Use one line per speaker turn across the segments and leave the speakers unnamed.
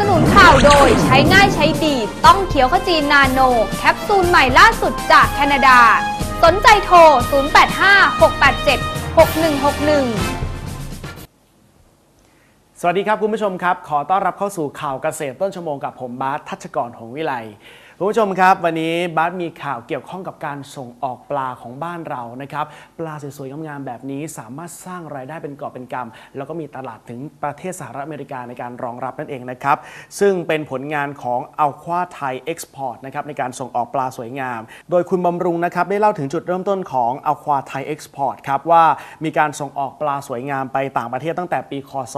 สนุนข่าวโดยใช้ง่ายใช้ดี ต้องเขียวขจีนนาโน แคปซูลใหม่ล่าสุดจากแคนาดา สนใจโทร 0856876161
สวัสดีครับคุณผู้ชมครับ ขอต้อนรับเข้าสู่ข่าวเกษตรต้นชั่วโมงกับผมบาสทัชกรหงวิไล คุณผู้ชมครับ วันนี้บาสมีข่าวเกี่ยวข้องกับการส่งออกปลาของบ้านเรานะครับปลาสวยๆงามๆแบบนี้สามารถสร้างรายได้เป็นกอบเป็นกำแล้วก็มีตลาดถึงประเทศสหรัฐอเมริกาในการรองรับนั่นเองนะครับ ซึ่งเป็นผลงานของอัลควาไทยเอ็กซ์พอร์ตนะครับในการส่งออกปลาสวยงาม โดยคุณบำรุงนะครับได้เล่าถึงจุดเริ่มต้นของอัลควาไทยเอ็กซ์พอร์ตครับว่ามีการส่งออกปลาสวยงามไปต่างประเทศตั้งแต่ปีคศ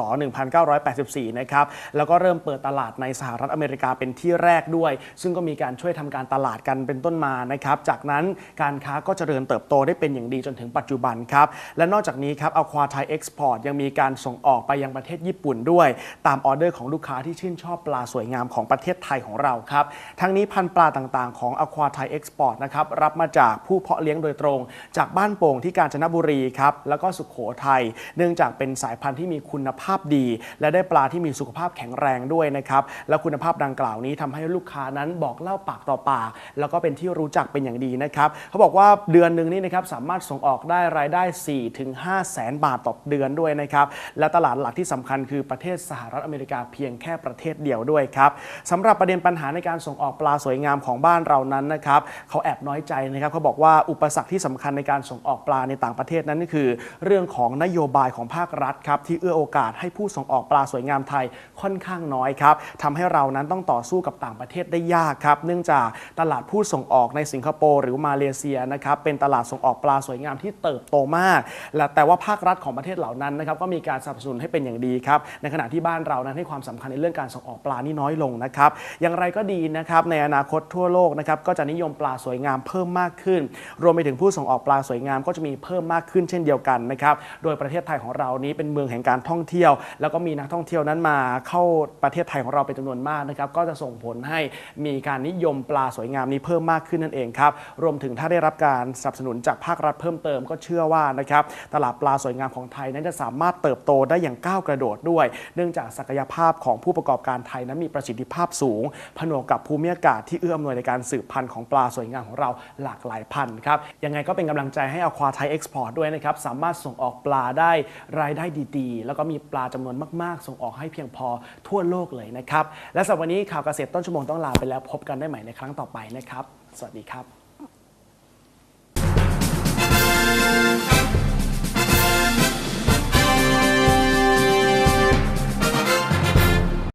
1984 นะครับแล้วก็เริ่มเปิดตลาดในสหรัฐอเมริกาเป็นที่แรกด้วย ซึ่งก็มีการช่วยทำการตลาดกันเป็นต้นมานะครับ จากนั้นการค้าก็เจริญเติบโตได้เป็นอย่างดีจนถึงปัจจุบันครับ และนอกจากนี้ครับอควาไทยเอ็กซ์พอร์ตยังมีการส่งออกไปยังประเทศญี่ปุ่นด้วย ตามออเดอร์ของลูกค้าที่ชื่นชอบปลาสวยงามของประเทศไทยของเราครับ ทั้งนี้พันปลาต่างๆ ของอควาไทยเอ็กซ์พอร์ตนะครับรับมาจากผู้เพาะเลี้ยงโดยตรง จากบ้านโป่งที่กาญจนบุรีครับแล้วก็สุขโขทัยเนื่องจากเป็นสายพันธุ์ที่มีคุณภาพดี และได้ปลาที่มีสุขภาพแข็งแรงด้วยนะครับและคุณภาพดังกล่าวนี้ทำให้ลูกค้านั้นบอกเล่าปากต่อปาก แล้วก็เป็นที่รู้จักเป็นอย่างดีนะครับเขาบอกว่าเดือนหนึ่งนี่นะครับสามารถส่งออกได้รายได้4ถึง5แสนบาทต่อเดือนด้วยนะครับและตลาดหลักที่สำคัญคือประเทศสหรัฐอเมริกาเพียงแค่ประเทศเดียวด้วยครับสำหรับประเด็นปัญหาในการส่งออกปลาสวยงามของบ้านเรานั้นนะครับเขาแอบน้อยใจนะครับเขาบอกว่าอุปสรรคที่สำคัญในการส่งออกปลาในต่างประเทศนั้นก็คือ เรื่องของนโยบายของภาครัฐครับที่เอื้อโอกาสให้ผู้ส่งออกปลาสวยงามไทยค่อนข้างน้อยครับทำให้เรานั้นต้องต่อสู้กับต่างประเทศได้ยากครับเนื่องจากตลาดผู้ส่งออกในสิงคโปร์หรือมาเลเซียนะครับเป็นตลาดส่งออกปลาสวยงามที่เติบโตมาก และแต่ว่าภาครัฐของประเทศเหล่านั้นนะครับก็มีการสนับสนุนให้เป็นอย่างดีครับในขณะที่บ้านเรานั้นให้ความสำคัญในเรื่องการส่งออกปลานี่น้อยลงนะครับอย่างไรก็ดีนะครับในอนาคตทั่วโลกนะครับก็จะนิยมปลาสวยงามเพิ่มมากขึ้น รวมไปถึงผู้ส่งออกปลาสวยงามก็จะมีเพิ่มมากขึ้นเช่นเดียวกันนะครับโดยประเทศไทยของเรานี้เป็นเมืองแห่งการท่องเที่ยว แล้วก็มีนักท่องเที่ยวนั้นมาเข้าประเทศไทยของเราเป็นจำนวนมากนะครับก็จะส่งผลให้มีการนิยมปลาสวยงามนี้เพิ่มมากขึ้นนั่นเองครับ รวมถึงถ้าได้รับการสนับสนุนจากภาครัฐเพิ่มเติมก็เชื่อว่านะครับตลาดปลาสวยงามของไทยนั้นจะสามารถเติบโตได้อย่างก้าวกระโดดด้วย เนื่องจากศักยภาพของผู้ประกอบการไทยนั้นมีประสิทธิภาพสูง ผนวกกับภูมิอากาศที่เอื้ออำนวยในการสืบพันธุ์ของปลาสวยงามของเราหลากหลายพันธุ์ครับยังไงก็เป็นกำลังใจให้อควาไทยเอ็กซ์พอร์ตด้วยนะครับสามารถส่งออกปลาได้รายได้ดีๆ แล้วก็มีปลาจำนวนมาก ๆ ส่งออกให้เพียงพอทั่วโลกเลยนะครับและสำหรับวันนี้ข่าวเกษตรต้นชั่วโมงต้องลาไปแล้วพบกันได้ใหม่ในครั้งต่อไปนะครับ สวัสดีครับ